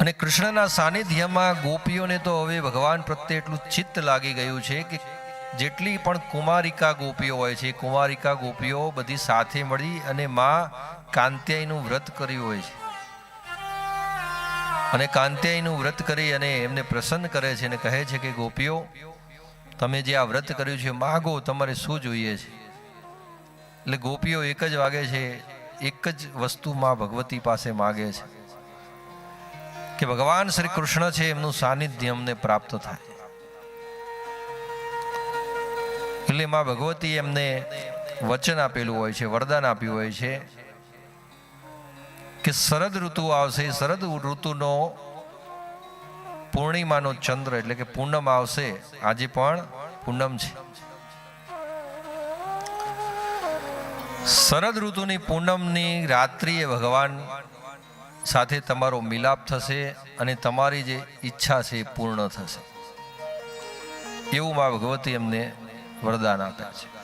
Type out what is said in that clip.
અને કૃષ્ણના સાનિધ્યમાં ગોપીઓને તો હવે ભગવાન પ્રત્યે એટલું ચિત્ત લાગી ગયું છે કે જેટલી પણ કુમારિકા ગોપીઓ હોય છે, કુમારિકા ગોપીઓ બધી સાથે મળી અને માં કાંત્યાયનું વ્રત કર્યું હોય છે. અને કાંત્યાયનું વ્રત કરી અને એમને પ્રસન્ન કરે છે અને કહે છે કે ગોપીઓ, તમે જે આ વ્રત કર્યું છે, માગો તમારે શું જોઈએ છે? એટલે ગોપીઓ એક જ વાગે છે, એક જ વસ્તુ માં ભગવતી પાસે માગે છે. કે ભગવાન શ્રી કૃષ્ણ છે, એમનું સાનિધ્ય અમને પ્રાપ્ત થાય. એટલે માં ભગવતી એમને વચન આપેલું હોય છે, વરદાન આપ્યું હોય છે, કે શરદ ઋતુ આવશે, શરદ ઋતુનો પૂર્ણિમાનો ચંદ્ર એટલે કે પૂનમ આવશે, આજે પણ પૂનમ છે. શરદ ઋતુની પૂનમની રાત્રિએ ભગવાન સાથે તમારો મિલાપ થશે અને તમારી જે ઈચ્છા છે એ પૂર્ણ થશે. એવું મા ભગવતી એમને વરદાન આપે છે.